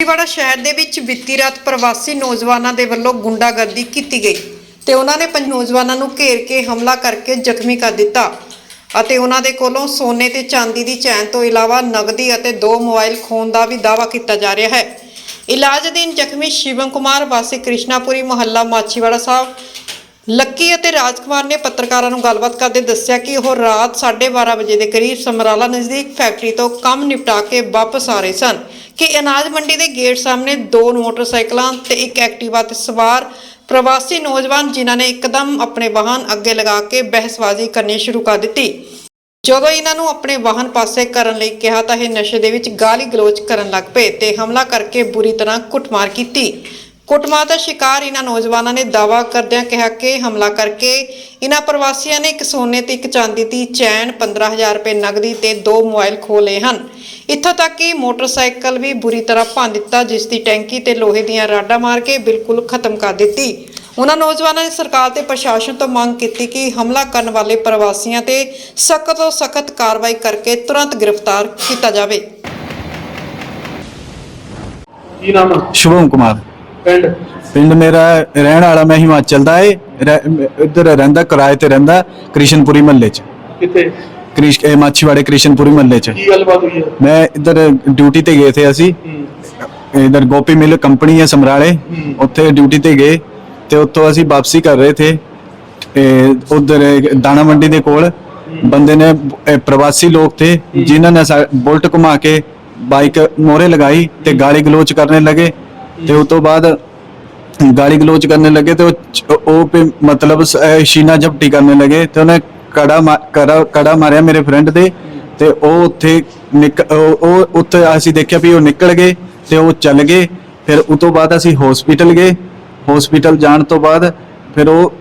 ਮਾਛੀਵਾੜਾ ਸ਼ਹਿਰ ਦੇ ਵਿੱਚ ਬੀਤੀ ਰਾਤ ਪ੍ਰਵਾਸੀ ਨੌਜਵਾਨਾਂ ਦੇ ਵੱਲੋਂ ਗੁੰਡਾਗਰਦੀ ਕੀਤੀ ਗਈ ਤੇ ਉਹਨਾਂ ਨੇ ਪੰਜ ਨੌਜਵਾਨਾਂ ਨੂੰ ਘੇਰ ਕੇ ਹਮਲਾ ਕਰਕੇ ਜ਼ਖਮੀ ਕਰ ਦਿੱਤਾ ਅਤੇ ਉਹਨਾਂ ਦੇ ਕੋਲੋਂ ਸੋਨੇ ਤੇ ਚਾਂਦੀ ਦੀ ਚੈਨ ਤੋਂ ਇਲਾਵਾ ਨਗਦੀ ਅਤੇ ਦੋ ਮੋਬਾਈਲ ਖੋਣ ਦਾ ਵੀ ਦਾਅਵਾ ਕੀਤਾ ਜਾ ਰਿਹਾ ਹੈ। ਇਲਾਜ ਅਧੀਨ ਜ਼ਖਮੀ ਸ਼ਿਵਮ ਕੁਮਾਰ ਵਾਸੀ ਕ੍ਰਿਸ਼ਨਾਪੁਰੀ ਮੁਹੱਲਾ ਮਾਛੀਵਾੜਾ ਸਾਹਿਬ ਲੱਕੀ ਅਤੇ ਰਾਜਕੁਮਾਰ ਨੇ ਪੱਤਰਕਾਰਾਂ ਨੂੰ ਗੱਲਬਾਤ ਕਰਦੇ ਦੱਸਿਆ ਕਿ ਉਹ ਰਾਤ 12:30 ਵਜੇ ਦੇ ਕਰੀਬ ਸਮਰਾਲਾ ਨਜ਼ਦੀਕ ਫੈਕਟਰੀ ਤੋਂ ਕੰਮ ਨਿਪਟਾ ਕੇ ਵਾਪਸ ਆ ਰਹੇ ਸਨ ਕਿ ਅਨਾਜ ਮੰਡੀ ਦੇ ਗੇਟ ਸਾਹਮਣੇ ਦੋ ਮੋਟਰਸਾਈਕਲਾਂ ਤੇ ਇੱਕ ਐਕਟਿਵਾ ਤੇ ਸਵਾਰ ਪ੍ਰਵਾਸੀ ਨੌਜਵਾਨ ਜਿਨ੍ਹਾਂ ਨੇ ਇੱਕਦਮ ਆਪਣੇ ਵਾਹਨ ਅੱਗੇ ਲਗਾ ਕੇ ਬਹਿਸਬਾਜ਼ੀ ਕਰਨੀ ਸ਼ੁਰੂ ਕਰ ਦਿੱਤੀ। ਜਦੋਂ ਇਹਨਾਂ ਨੂੰ ਆਪਣੇ ਵਾਹਨ ਪਾਸੇ ਕਰਨ ਲਈ ਕਿਹਾ ਤਾਂ ਇਹ ਨਸ਼ੇ ਦੇ ਵਿੱਚ ਗਾਲੀ ਗਲੋਚ ਕਰਨ ਲੱਗ ਪਏ ਤੇ ਹਮਲਾ ਕਰਕੇ ਬੁਰੀ ਤਰ੍ਹਾਂ ਕੁੱਟਮਾਰ ਕੀਤੀ। ਕੁੱਟਮਾਰ ਦਾ ਸ਼ਿਕਾਰ ਇਹਨਾਂ ਨੌਜਵਾਨਾਂ ਨੇ ਦਾਵਾ ਕਰਦਿਆਂ ਕਿਹਾ ਕਿ ਹਮਲਾ ਕਰਕੇ ਇਹਨਾਂ ਪ੍ਰਵਾਸੀਆਂ ਨੇ ਇੱਕ ਸੋਨੇ ਤੇ ਇੱਕ ਚਾਂਦੀ ਦੀ ਚੈਨ 15000 ਰੁਪਏ ਨਗਦੀ ਤੇ ਦੋ ਮੋਬਾਈਲ ਖੋਹ ਲਏ ਹਨ। ਇੱਥੋਂ ਤੱਕ ਕਿ ਮੋਟਰਸਾਈਕਲ ਵੀ ਬੁਰੀ ਤਰ੍ਹਾਂ ਭੰਨ ਦਿੱਤਾ ਜਿਸ ਦੀ ਟੈਂਕੀ ਤੇ ਲੋਹੇ ਦੀਆਂ ਰਾਡਾਂ ਮਾਰ ਕੇ ਬਿਲਕੁਲ ਖਤਮ ਕਰ ਦਿੱਤੀ। ਉਹਨਾਂ ਨੌਜਵਾਨਾਂ ਨੇ ਸਰਕਾਰ ਤੇ ਪ੍ਰਸ਼ਾਸਨ ਤੋਂ ਮੰਗ ਕੀਤੀ ਕਿ ਹਮਲਾ ਕਰਨ ਵਾਲੇ ਪ੍ਰਵਾਸੀਆਂ ਤੇ ਸਖਤ ਤੋਂ ਸਖਤ ਕਾਰਵਾਈ ਕਰਕੇ ਤੁਰੰਤ ਗ੍ਰਿਫਤਾਰ ਕੀਤਾ ਜਾਵੇ। ਕੀ ਨਾਮ ਸ਼ੁਭਮ ਕੁਮਾਰ। ਪਿੰਡ? ਪਿੰਡ ਮੇਰਾ ਰਹਿਣ ਵਾਲਾ ਮੈਂ ਹਿਮਾਚਲ ਦਾ ਏ। ਰਹਿ- ਇੱਧਰ ਰਹਿੰਦਾ ਕਿਰਾਏ ਤੇ ਰਹਿੰਦਾ ਕ੍ਰਿਸ਼ਨਪੁਰੀ ਮਹੱਲੇ 'ਚ। ਕਿੱਥੇ? ਕ੍ਰਿਸ਼ ਇਹ ਮਾਛੀਵਾੜੇ ਕ੍ਰਿਸ਼ਨਪੁਰੀ ਮਹੱਲੇ 'ਚ। ਕੀ ਗੱਲਬਾਤ ਹੋਈ ਹੈ? ਮੈਂ ਇੱਧਰ ਡਿਊਟੀ ਤੇ ਗਏ ਥੇ ਅਸੀਂ। ਹੂੰ। ਇਧਰ ਗੋਪੀ ਮਿਲ ਕੰਪਨੀ ਹੈ ਸਮਰਾਲੇ। ਹੂੰ। ਉੱਥੇ ਡਿਊਟੀ ਤੇ ਗਏ ਤੇ ਉੱਥੋਂ ਅਸੀਂ ਵਾਪਸੀ ਕਰ ਰਹੇ ਥੇ। ਉਧਰ ਦਾਣਾ ਮੰਡੀ ਦੇ ਕੋਲ ਬੰਦੇ ਨੇ ਇਹ ਪ੍ਰਵਾਸੀ ਲੋਕ ਥੇ ਜਿਨ੍ਹਾਂ ਨੇ ਸਾ- ਬੁਲਟ ਘੁਮਾ ਕੇ ਬਾਈਕ ਮੋਰੇ ਲਗਾਈ ਤੇ ਗਾਲੀ ਗਲੋਚ ਕਰਨੇ ਲਗੇ। ਤੇ ਉਸ ਤੋਂ ਬਾਅਦ ਗਾਲੀ ਗਲੋਚ ਕਰਨੇ ਲਗੇ ਤੇ ਉਹ ਚ- पे ਮਤਲਬ ਸ- ਅਹ ਸ਼ੀਨਾ ਝਪਟੀ ਕਰਨੇ ਲਗੇ ਤੇ ਉਹਨੇ ਕੜਾ ਮਾ- ਕੜਾ ਕੜਾ ਮਾਰਿਆ ਮੇਰੇ ਫਰੈਂਡ ਦੇ ਤੇ ਉਹ ਉੱਥੇ ਨਿਕ, ਉਹ ਉੱਥੇ ਅਸੀਂ ਦੇਖਿਆ ਵੀ ਉਹ ਨਿਕਲ ਗਏ ਤੇ ਉਹ ਚੱਲ ਗਏ। ਫਿਰ ਉਸ ਤੋਂ ਬਾਅਦ ਅਸੀਂ ਹਸਪੀਟਲ ਗਏ। ਹਸਪੀਟਲ ਜਾਣ ਤੋਂ ਬਾਅਦ ਫਿਰ ਉਹ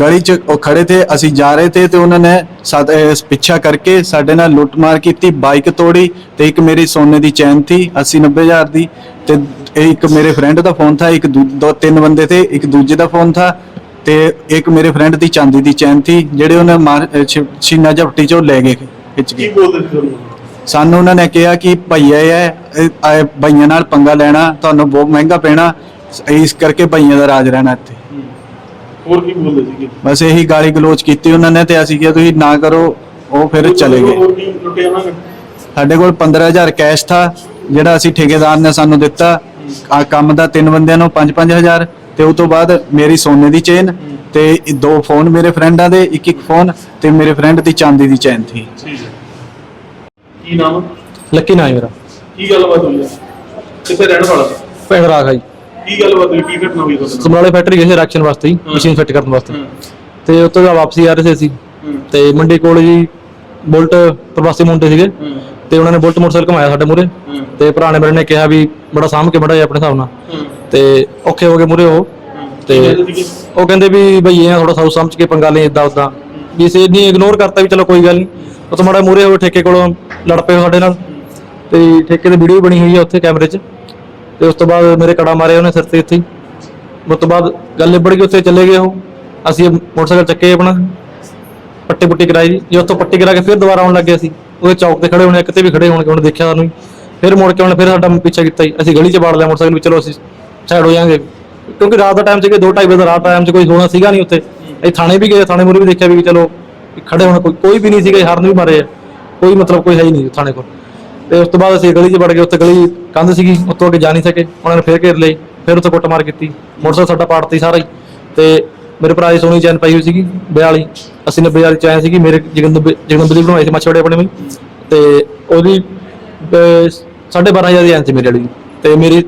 ਗਲੀ 'ਚ ਉਹ ਖੜੇ ਥੇ ਅਸੀਂ ਜਾ ਰਹੇ ਥੇ ਤੇ ਉਹਨਾਂ ਨੇ ਸਾਡ ਪਿੱਛਾ ਕਰਕੇ ਸਾਡੇ ਨਾਲ ਲੁੱਟਮਾਰ ਕੀਤੀ ਬਾਈਕ ਤੋੜੀ ਤੇ ਇੱਕ ਮੇਰੀ ਸੋਨੇ ਦੀ ਚੈਨ ਸੀ 80 90 ਹਜ਼ਾਰ ਦੀ ਤੇ ਇਹ ਇੱਕ ਮੇਰੇ ਫਰੈਂਡ ਦਾ ਫੋਨ ਥਾ ਇੱਕ ਦੂ- ਤਿੰਨ ਬੰਦੇ ਥੇ ਇੱਕ ਦੂਜੇ ਦਾ ਫੋਨ ਥਾ ਤੇ ਇੱਕ ਮੇਰੇ ਫਰੈਂਡ ਦੀ ਚਾਂਦੀ ਦੀ ਚੈਨ ਥੀ ਜਿਹੜੇ ਉਹਨੇ ਮਾਰ ਅਹ ਛ- ਛੀਨਾ ਝਪਟੀ ਚੋਂ ਲੈ ਗਏ ਖਿੱਚ ਕੀ। ਕੇ ਬੋਲਦੇ ਸੀ ਤੁਹਾਨੂੰ ਸਾਨੂੰ ਉਹਨਾਂ ਨੇ ਕਿਹਾ ਕਿ ਭਈਆ ਇਹ- ਇਹ ਭਈਆਂ ਨਾਲ ਪੰਗਾ ਲੈਣਾ ਤੁਹਾਨੂੰ ਬਹੁਤ ਮਹਿੰਗਾ ਪੈਣਾ ਇਸ ਕਰਕੇ ਭਈਆਂ ਦਾ ਰਾਜ ਰਹਿਣਾ ਇੱਥੇ। ਹੋਰ ਕੀ ਬੋਲਦੇ ਸੀਗੇ? ਬਸ ਇਹੀ ਗਾਲੀ ਗਲੋਚ ਕੀਤੀ ਉਹਨਾਂ ਨੇ ਤੇ ਅਸੀਂ ਕਿਹਾ ਤੁਸੀਂ ਨਾ ਕਰੋ ਉਹ ਫਿਰ ਚਲੇ ਗਏ। ਹੋਰ ਕੀ ਲੁੱਟਿਆ ਉਹਨਾਂ ਨੇ? ਸਾਡੇ ਕੋਲ 15000 ਕੈਸ਼ ਥਾ ਜਿਹੜਾ ਅਸੀਂ ਠੇਕੇਦਾਰ ਨੇ ਸਾਨੂੰ ਦਿੱਤਾ। ਆ ਕੰਮ ਦਾ ਤਿੰਨ ਬੰਦਿਆਂ ਨੂੰ 5-5000 ਤੇ ਉਸ ਤੋਂ ਬਾਅਦ ਮੇਰੀ ਸੋਨੇ ਦੀ ਚੇਨ ਤੇ ਇਹ ਦੋ ਫੋਨ ਮੇਰੇ ਫਰੈਂਡਾਂ ਦੇ ਇੱਕ ਇੱਕ ਫੋਨ ਤੇ ਮੇਰੇ ਫਰੈਂਡ ਦੀ ਚਾਂਦੀ ਦੀ ਚੈਨ ਠੀਕ ਹੈ। ਕੀ ਨਾਮ? ਲੱਕੀ ਨਾ ਮੇਰਾ। ਕੀ ਗੱਲਬਾਤ ਹੋਈ ਹੈ? ਕਿੱਥੇ ਰਹਿਣ ਵਾਲਾ ਸੀ? ਪਿੰਡ ਰਾਖ ਆ ਜੀ। ਕੀ ਗੱਲਬਾਤ ਹੋਈ? ਕੀ ਘਟਨਾ ਹੋਈ ਤੁਹਾਡੇ ਨਾਲ? ਸਮਰਾਲੇ ਫੈਕਟਰੀ ਗਏ ਸੀ ਰੈਕਸ਼ਨ ਵਾਸਤੇ ਜੀ ਹਾਂ। ਮਸ਼ੀਨ ਫਿੱਟ ਕਰਨ ਵਾਸਤੇ। ਹੂੰ। ਤੇ ਦਾ ਵਾਪਸੀ ਆ ਰਹੇ ਸੀ ਅਸੀਂ। ਹੂੰ। ਤੇ ਮੰਡੀ ਕੋਲ ਜੀ ਬੁਲਟ ਪ੍ਰਵਾਸੀ ਮੁੰਡੇ ਸੀਗੇ। ਹੂੰ। ਤੇ ਉਹਨਾਂ ਨੇ ਬੁਲਟ ਮੋਟਰਸਾਈਕਲ ਘਮਾਇਆ ਸਾਡੇ ਮੂਰੇ ਹੂੰ। ਤੇ ਭਰਾ ਨੇ ਮੇਰੇ ਨੇ ਕਿਹਾ ਵੀ ਬੜਾ ਸਾਂਭ ਕੇ ਮੜਾ ਆਪਣੇ ਹਿਸਾਬ ਨਾਲ। ਹੂੰ। ਤੇ ਔਖੇ ਹੋ ਗਏ ਮੂਰੇ ਉਹ। ਤੇ? ਉਹ ਕਹਿੰਦੇ ਵੀ ਭਈ ਇਹ ਥੋੜਾ ਸਾਊ ਸਮਝ ਕੇ ਪੰਗਾ ਲੈ ਇਦਾਂ ਉਦਾਂ ਵੀ ਸੇ ਨਹੀਂ ਇਗਨੋਰ ਕਰਤਾ ਵੀ ਚਲੋ ਕੋਈ ਗੱਲ ਨਹੀਂ। ਉਹ ਤੋਂ ਮਾੜਾ ਮੂਰੇ ਹੋਏ ਠੇਕੇ ਕੋਲੋਂ ਲੜ ਪਏ ਸਾਡੇ ਨਾਲ। ਤੇ ਠੇਕੇ ਦੀ ਵੀਡੀਓ ਬਣੀ ਹੋਈ ਆ ਉੱਥੇ ਕੈਮਰੇ 'ਚ। ਤੇ ਉਸ ਤੋਂ ਬਾਅਦ ਮੇਰੇ ਕੜਾ ਮਾਰਿਆ ਉਹਨੇ ਸਿਰ ਤੇ ਇੱਥੇ ਹੀ। ਉਸ ਤੋਂ ਬਾਅਦ ਗੱਲ ਨਿਬੜ ਗਈ ਉੱਥੇ ਚਲੇ ਗਏ ਉਹ। ਅਸੀਂ ਮੋਟਰਸਾਈਕਲ ਚੱਕੇ ਆਪਣਾ। ਪੱਟੀ ਪੁੱਟੀ ਕਰਾਈ। ਜੀ ਜੇ ਉੱਥੋਂ ਪੱਟੀ ਕਰਾ ਕੇ ਫਿਰ ਦੁਬਾਰਾ ਆਉਣ ਲੱਗੇ ਅਸੀਂ। ਉਹਦੇ ਚੌਕ ਤੇ ਖੜੇ ਹੋਣੇ ਕਿਤੇ ਵੀ ਖੜੇ ਹੋਣਗੇ, ਉਹਨੇ ਦੇਖਿਆ ਸਾਨੂੰ ਫਿਰ ਮੁੜ ਕੇ ਉਹਨੇ ਫਿਰ ਸਾਡਾ ਪਿੱਛਾ ਕੀਤਾ ਜੀ। ਅਸੀਂ ਗਲੀ 'ਚ ਵੜ ਲਿਆ ਮੋਟਰਸਾਈਕਲ ਵੀ, ਚਲੋ ਅਸੀਂ ਸਾਈਡ ਹੋ ਜਾਾਂਗੇ। ਕਿਉਂਕਿ ਰਾਤ ਦਾ ਟਾਈਮ ਸੀਗੇ 2:30 ਵਜੇ ਦਾ ਰਾਤ ਟਾਈਮ 'ਚ ਕੋਈ ਹੋਣਾ ਸੀਗਾ ਨਹੀਂ ਉੱਥੇ। ਅਸੀਂ ਥਾਣੇ ਵੀ ਗਏ, ਥਾਣੇ ਮੂਰੇ ਵੀ ਦੇਖਿਆ ਵੀ ਚਲੋ ਖੜੇ ਹੋਣ, ਕੋਈ ਕੋਈ ਵੀ ਨਹੀਂ ਸੀਗਾ ਹਰਨ ਵੀ ਮਾਰੇ ਆ। ਕੋਈ ਮਤਲਬ ਕੋਈ ਹੈ ਹੀ ਨਹੀਂ ਥਾਣੇ ਕੋਲ। ਤੇ ਉਸ ਤੋਂ ਬਾਅਦ ਅਸੀਂ ਗਲੀ 'ਚ ਵੜ ਗਏ, ਉੱਥੇ ਗਲੀ ਕੰਧ ਸੀਗੀ ਉੱਤੋਂ ਅੱਗੇ ਜਾ ਨਹੀਂ ਸਕੇ। ਉਹਨਾਂ ਨੇ ਫੇਰ ਘੇਰ ਲਈ, ਫਿਰ ਉੱਥੇ ਕੁੱਟਮਾਰ ਕੀਤੀ। ਮੋਟਰਸਾਈਕਲ ਸਾਡਾ ਪਾੜਤੀ ਸਾਰਾ ਹੀ। ਤੇ ਮੇਰੇ ਭਰਾ ਦੀ ਸੋਨੀ ਚੈਨ ਪਾਈ ਹੋਈ ਸੀਗੀ 42 80 90 ਵਾਲੀ ਚੈਨ ਸੀਗੀ ਮੇਰੇ ਜਗਨੰਦ ਜਗਨੰਦ ਦੀ ਬਣਵਾਈ ਸੀ ਮੱਛੜੇ ਆਪਣੇ ਵਿੱਚ ਤੇ ਉਹਦੀ ਅਹ, ਸਾਢੇ 12000 ਦੀ ਚੈਨ ਸੀ ਮੇਰੇ ਵਾਲੀ। ਤੇ ਮੇਰੀ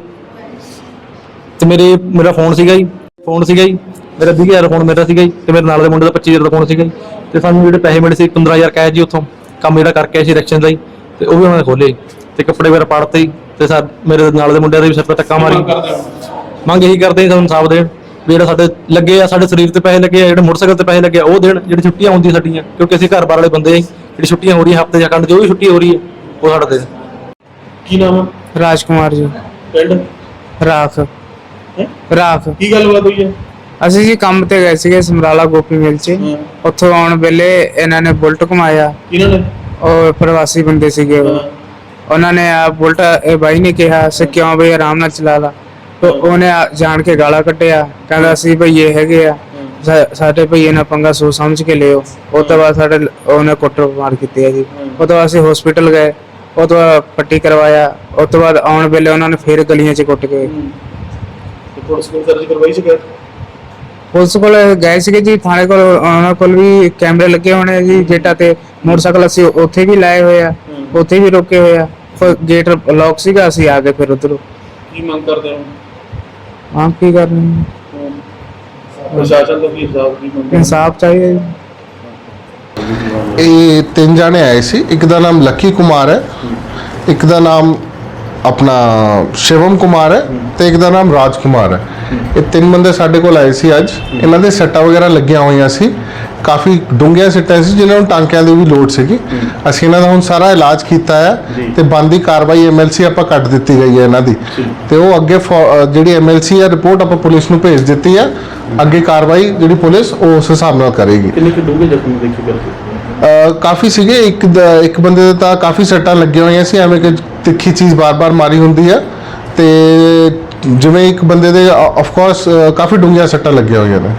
ਤੇ ਮੇਰੇ ਮੇਰਾ ਫੋਨ ਸੀਗਾ ਜੀ ਫੋਨ ਸੀਗਾ ਜੀ। ਮੇਰਾ 20000 ਫੋਨ ਮੇਰਾ ਸੀਗਾ ਜੀ। ਤੇ ਮੇਰੇ ਨਾਲ ਦੇ ਮੁੰਡੇ ਦਾ 25000 ਦਾ ਫੋਨ ਸੀਗਾ ਜੀ। ਤੇ ਸਾਨੂੰ ਜਿਹੜੇ ਪੈਸੇ ਮਿਲੇ ਸੀ 15000 ਕੈਸ਼ ਜੀ ਉੱਥੋਂ। ਕੰਮ ਜਿਹੜਾ ਕਰਕੇ ਆਏ ਸੀ ਰੈਕਸ਼ਨ ਦਾ ਜੀ ਤੇ ਉਹ ਵੀ ਉਹਨਾਂ ਨੇ ਖੋਲੇ ਤੇ ਕੱਪੜੇ ਵਗੈਰਾ ਪਾੜਤੇ। ਜੀ ਤੇ ਸਾ ਮੇਰੇ ਨਾਲ ਦੇ ਮੁੰਡਿਆਂ ਦੇ ਵੀ ਸਿਰ ਤੇ ਧੱਕਾ ਮਾਰੀ। ਮੰਗ ਇਹੀ ਕਰਦੇ ਸਾਨੂੰ ਇਨਸਾਫ ਦੇਣ। ਜਿਹੜਾ ਸਾਡੇ ਲੱਗੇ ਆ ਸਾਡੇ ਸਰੀਰ ਤੇ ਪੈਸੇ ਲੱਗੇ ਆ ਜਿਹੜੇ ਮੋਟਰਸਾਈਕਲ ਤੇ ਪੈਸੇ ਲੱਗੇ ਆ ਉਹ ਦੇਣ ਜਿਹੜੀ ਛੁੱਟੀਆਂ ਹੁੰਦੀਆਂ ਸਾਡੀਆਂ ਕਿਉਂਕਿ ਅਸੀਂ ਘਰ ਬਾਰ ਵਾਲੇ ਬੰਦੇ ਆ। ਜਿਹੜੀ ਛੁੱਟੀਆਂ ਹੋ ਰਹੀਆਂ ਹਫ਼ਤੇ ਜਾਂ ਕੰਡ ਜੋ ਵੀ ਛੁੱਟੀ ਹੋ ਰਹੀ ਹੈ ਉਹ ਸਾਡਾ ਦੇ ਕੀ ਨਾਮ ਆ? ਰਾਜਕੁਮਾਰ ਜੀ। ਪਿੰਡ? ਰਾਖ। ਹੈਂ? ਰਾਖ। ਕੀ ਗੱਲਬਾਤ ਹੋਈ ਹੈ? ਅਸੀਂ ਜੀ ਕੰਮ ਤੇ ਗਏ ਸੀਗੇ ਸਮਰਾਲਾ ਗੋਪੀ ਮਿਲ 'ਚ। ਉੱਥੋਂ ਆਉਣ ਵੇਲੇ ਇਹਨਾਂ ਨੇ ਬੁਲਟ ਘੁਮਾਇਆ। ਕਿਹਨਾਂ ਨੇ? ਉਹ ਪ੍ਰਵਾਸੀ ਬੰਦੇ ਸੀਗੇ ਉਹ। ਉਹਨਾਂ ਨੇ ਆ ਬੁਲਟ ਇਹ ਬਾਈ ਨੇ ਕਿਹਾ ਸੇ ਕਿਉਂ ਬਈ ਆਰਾਮ ਨਾਲ ਚਲਾ ਲਾ। ਤੇ ਉਹਨੇ ਆ ਜਾਣ ਕੇ ਗਾਲਾਂ ਕੱਢਿਆ ਕਹਿੰਦਾ ਅਸੀਂ ਭਈਏ ਹੈਗੇ ਆ ਸਾ- ਸਾਡੇ ਭਈਏ ਨਾਲ ਪੰਗਾ ਸੋਚ ਸਮਝ ਕੇ ਲਿਓ। ਉਹ ਤੋਂ ਬਾਅਦ ਸਾਡੇ ਲ- ਉਹਨੇ ਕੁੱਟਰ ਮਾਰ ਕੀਤੀ ਹੈ ਜੀ। ਉਹ ਤੋਂ ਬਾਅਦ ਅਸੀਂ ਹਸਪੀਟਲ ਗਏ ਉਹ ਤੋਂ ਬਾਅਦ ਪੱਟੀ ਕਰਵਾਇਆ ਉਹ ਤੋਂ ਬਾਅਦ ਆਉਣ ਵੇਲੇ ਉਹਨਾਂ ਨੇ ਫੇਰ ਗਲੀਆਂ 'ਚ ਕੁੱਟ ਕੇ। ਤੇ ਪੁਲਿਸ ਕੋਲ ਦਰਜ ਕਰਵਾਈ ਸ਼ਿਕਾਇਤ ਪੁਲਿਸ ਕੋਲ ਗਏ ਸੀਗੇ ਜੀ ਥਾਣੇ ਕੋਲ ਉਹਨਾਂ ਕੋਲ ਵੀ ਕੈਮਰੇ ਲੱਗੇ ਹੋਣੇ ਆ ਜੀ ਜੇਟਾ ਤੇ ਮੋਟਰਸਾਈਕਲ ਅਸੀਂ ਉੱਥੇ ਵੀ ਲਾਏ ਹੋਏ ਆ ਉੱਥੇ ਵੀ ਰੋਕੇ ਹੋਏ ਆ। ਫਿਰ ਗੇਟ ਲੌਕ ਸੀਗਾ ਅਸੀਂ ਆ ਗਏ ਫਿਰ ਉਧਰੋਂ। ਕੀ ਮੰਗ ਕਰਦੇ ਹੋ? ਹਾਂ ਕੀ ਕਰਨੀ ਪ੍ਰਸ਼ਾਸਨ ਤੋਂ ਕੀ ਹਿਸਾਬ ਕੀ ਮੰਗ ਇਨਸਾਫ ਚਾਹੀਦਾ ਜੀ ਇਹ ਤਿੰਨ ਜਾਣੇ ਆਏ ਸੀ। ਇੱਕ ਦਾ ਨਾਮ ਲੱਕੀ ਕੁਮਾਰ ਹੈ। ਇੱਕ ਦਾ ਨਾਮ ਆਪਣਾ ਸ਼ਿਵਮ ਕੁਮਾਰ ਹੈ ਤੇ ਇੱਕ ਦਾ ਨਾਮ ਰਾਜ ਕੁਮਾਰ ਹੈ। ਇਹ ਤਿੰਨ ਬੰਦੇ ਸਾਡੇ ਕੋਲ ਆਏ ਸੀ ਅੱਜ। ਇਹਨਾਂ ਦੇ ਸੱਟਾਂ ਵਗੈਰਾ ਲੱਗੀਆਂ ਹੋਈਆਂ ਸੀ। ਕਾਫੀ ਡੂੰਘੀਆਂ ਸੱਟਾਂ ਸੀ ਜਿਨ੍ਹਾਂ ਨੂੰ ਟਾਂਕਿਆਂ ਦੀ ਵੀ ਲੋੜ ਸੀਗੀ। ਅਸੀਂ ਇਹਨਾਂ ਦਾ ਹੁਣ ਸਾਰਾ ਇਲਾਜ ਕੀਤਾ ਹੈ ਤੇ ਬੰਦੀ ਕਾਰਵਾਈ ਐਮਐਲਸੀ ਆਪਾਂ ਕੱਟ ਦਿੱਤੀ ਗਈ ਹੈ ਇਹਨਾਂ ਦੀ। ਤੇ ਉਹ ਅੱਗੇ ਜਿਹੜੀ ਐਮਐਲਸੀ ਹੈ ਰਿਪੋਰਟ ਆਪਾਂ ਪੁਲਿਸ ਨੂੰ ਭੇਜ ਦਿੱਤੀ ਹੈ। ਅੱਗੇ ਕਾਰਵਾਈ ਜਿਹੜੀ ਪੁਲਿਸ ਉਹ ਉਸ ਹਿਸਾਬ ਨਾਲ ਕਰੇਗੀ। ਕਿੰਨੇ ਕਿ ਡੂੰਘੇ ਜ਼ਖਮੀ ਦੇਖੇ ਕਰਦੇ ਅ, ਕਾਫੀ ਸੀਗੇ। ਇੱਕ ਇੱਕ ਬੰਦੇ ਦੇ ਤਾਂ ਕਾਫੀ ਸੱਟਾਂ ਲੱਗੀਆਂ ਹੋਈਆਂ ਸੀ। ਐਵੇਂ ਕਿ ਤਿੱਖੀ ਚੀਜ਼ ਬਾਰ-ਬਾਰ ਮਾਰੀ ਹੁੰਦੀ ਹੈ। ਤੇ ਜਿਵੇਂ ਇੱਕ ਬੰਦੇ ਦੇ ਆਫ ਕੋਰਸ ਕਾਫੀ ਡੂੰਘੀਆਂ ਸੱਟਾਂ ਲੱਗੀਆਂ ਹੋਈਆਂ ਨੇ।